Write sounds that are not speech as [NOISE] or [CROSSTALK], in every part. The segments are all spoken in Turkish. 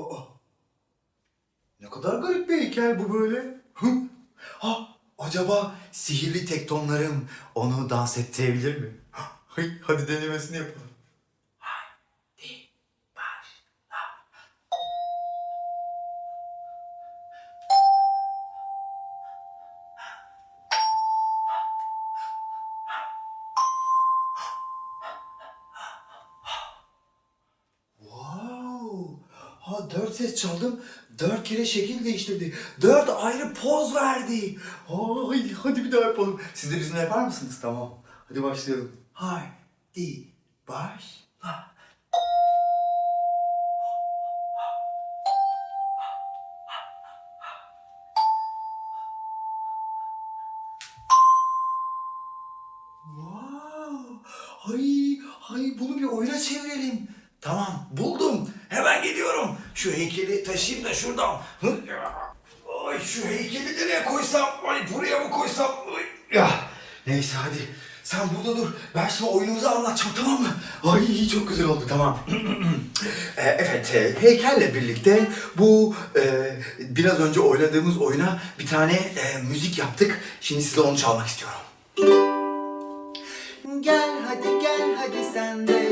Aa, ne kadar garip bir heykel bu böyle. Ha, acaba sihirli tektonlarım onu dans ettirebilir mi? Hadi denemesini yapalım. Ha dört ses çaldım. Dört kere şekil değiştirdi. Dört ayrı poz verdi. Ay, hadi bir daha yapalım. Siz de bizimle yapar mısınız? Tamam. Hadi başlayalım. Haydi başla. Wow! Ay, ay bunu bir oyuna çevirelim. Tamam, buldum. Hemen geliyorum. Şu heykeli taşıyayım da şuradan. Ay şu heykeli nereye koysam? Ay buraya mı koysam? Ay, ya. Neyse hadi. Sen burada dur. Ben şimdi oyunumuzu anlatacağım tamam mı? Ay çok güzel oldu tamam. [CLEARS THROAT] E, evet e, heykelle birlikte bu e, biraz önce oynadığımız oyuna bir tane e, müzik yaptık. Şimdi size onu çalmak istiyorum. Gel hadi gel hadi sen de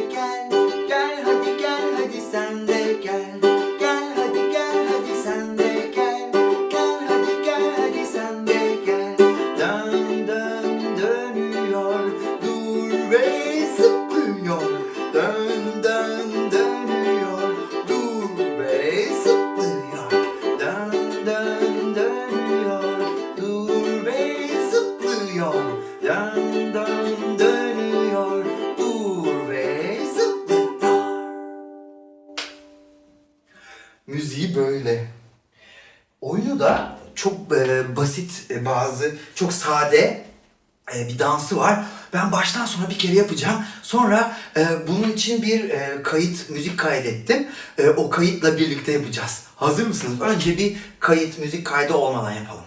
böyle. Oyunu da çok e, basit e, bazı çok sade e, bir dansı var. Ben baştan sona bir kere yapacağım. Sonra e, bunun için bir e, kayıt, müzik kaydettim. E, o kayıtla birlikte yapacağız. Hazır mısınız? Önce bir kayıt, müzik kaydı olmadan yapalım.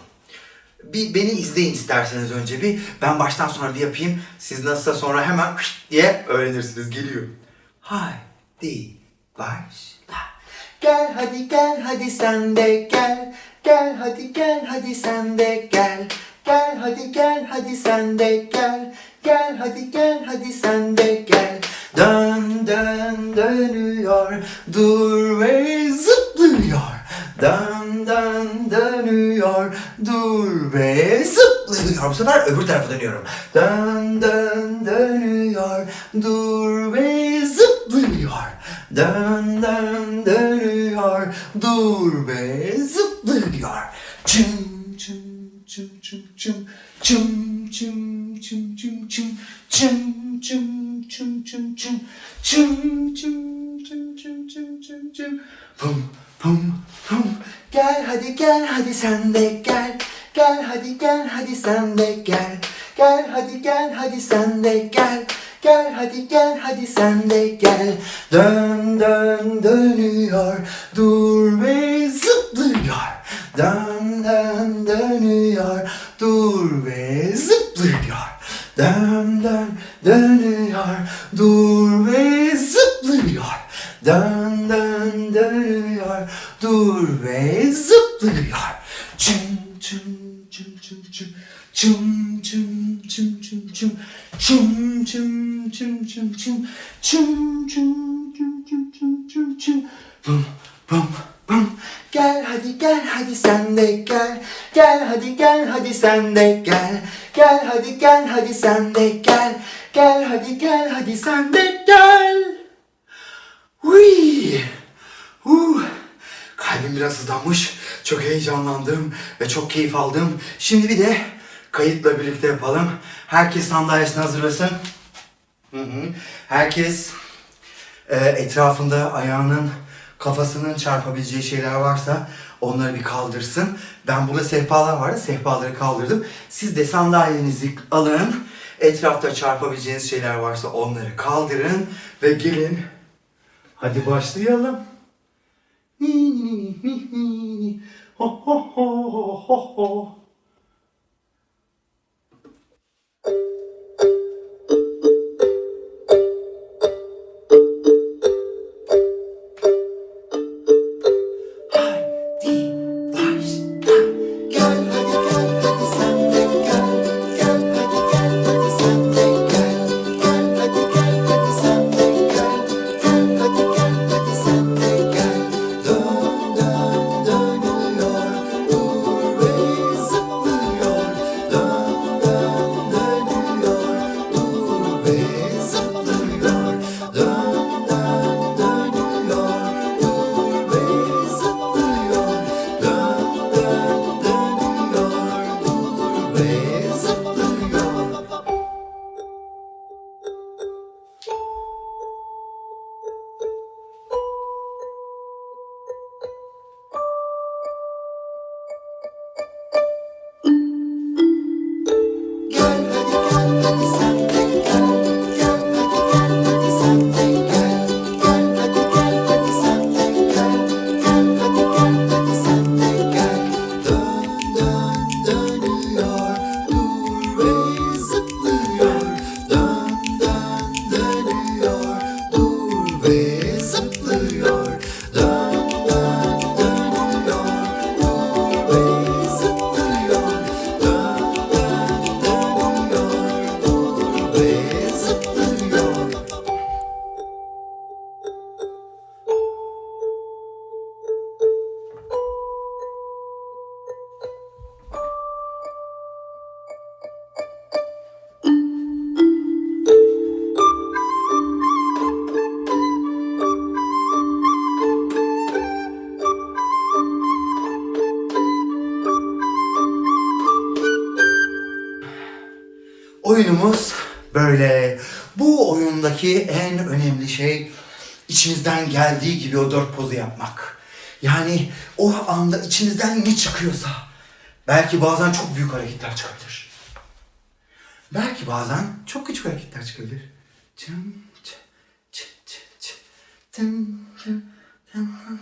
Bir beni izleyin isterseniz önce bir. Ben baştan sonra bir yapayım. Siz nasılsa sonra hemen [LAUGHS] diye öğrenirsiniz. Geliyor. Haydi başla. Gel hadi gel hadi sen de gel. Gel hadi gel hadi sen de gel. Gel hadi gel hadi sen de gel. Gel hadi gel hadi sen de gel. Dön dön dönüyor. Dur ve zıplıyor. Dön dön dönüyor. Dur ve zıplıyor. Bu sefer öbür tarafa dönüyorum. Dön dön dönüyor. Dur çım çım çım çım çım çım çım çım çım çım çım çım çım pum pum pum. Gel hadi gel hadi sen de gel. Gel hadi gel hadi sen de gel. Gel hadi gel hadi sen de gel. Gel hadi gel hadi sen de gel. Dön dön dönüyor. Dur ve zıplıyor. Dön dön dönüyor. Dur ve zıplıyor Dön dön dönüyor Dur ve zıplıyor Dön dön dönüyor Dur ve zıplıyor Çın çın çın çın çın Çım çım çım çım çım Çım çım çım çım çım Çım çım çım çım çım çım çım Bum bum bum Gel hadi gel hadi sen de gel Gel hadi gel hadi sen de gel Gel hadi gel hadi sen de gel Gel hadi gel hadi sen de gel Uy. Uh. Kalbim biraz hızlanmış. Çok heyecanlandım ve çok keyif aldım. Şimdi bir de kayıtla birlikte yapalım. Herkes sandalyesini hazırlasın. Hı hı. Herkes e, etrafında ayağının kafasının çarpabileceği şeyler varsa onları bir kaldırsın. Ben burada sehpalar vardı. Sehpaları kaldırdım. Siz de sandalyenizi alın. Etrafta çarpabileceğiniz şeyler varsa onları kaldırın ve gelin. Hadi başlayalım. Ni ni ni ni ni. Ho ho ho ho ho. say oyunumuz böyle. Bu oyundaki en önemli şey içinizden geldiği gibi o dört pozu yapmak. Yani o anda içinizden ne çıkıyorsa. Belki bazen çok büyük hareketler çıkabilir. Belki bazen çok küçük hareketler çıkabilir. Çın, çı, çı, çı, çı, hım, hım, hım,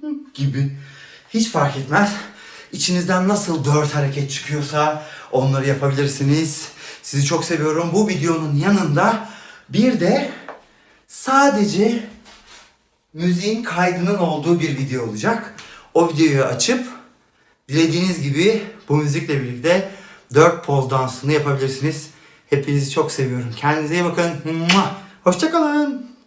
hım gibi. Hiç fark etmez. İçinizden nasıl dört hareket çıkıyorsa onları yapabilirsiniz. Sizi çok seviyorum. Bu videonun yanında bir de sadece müziğin kaydının olduğu bir video olacak. O videoyu açıp dilediğiniz gibi bu müzikle birlikte dört poz dansını yapabilirsiniz. Hepinizi çok seviyorum. Kendinize iyi bakın. Hoşçakalın.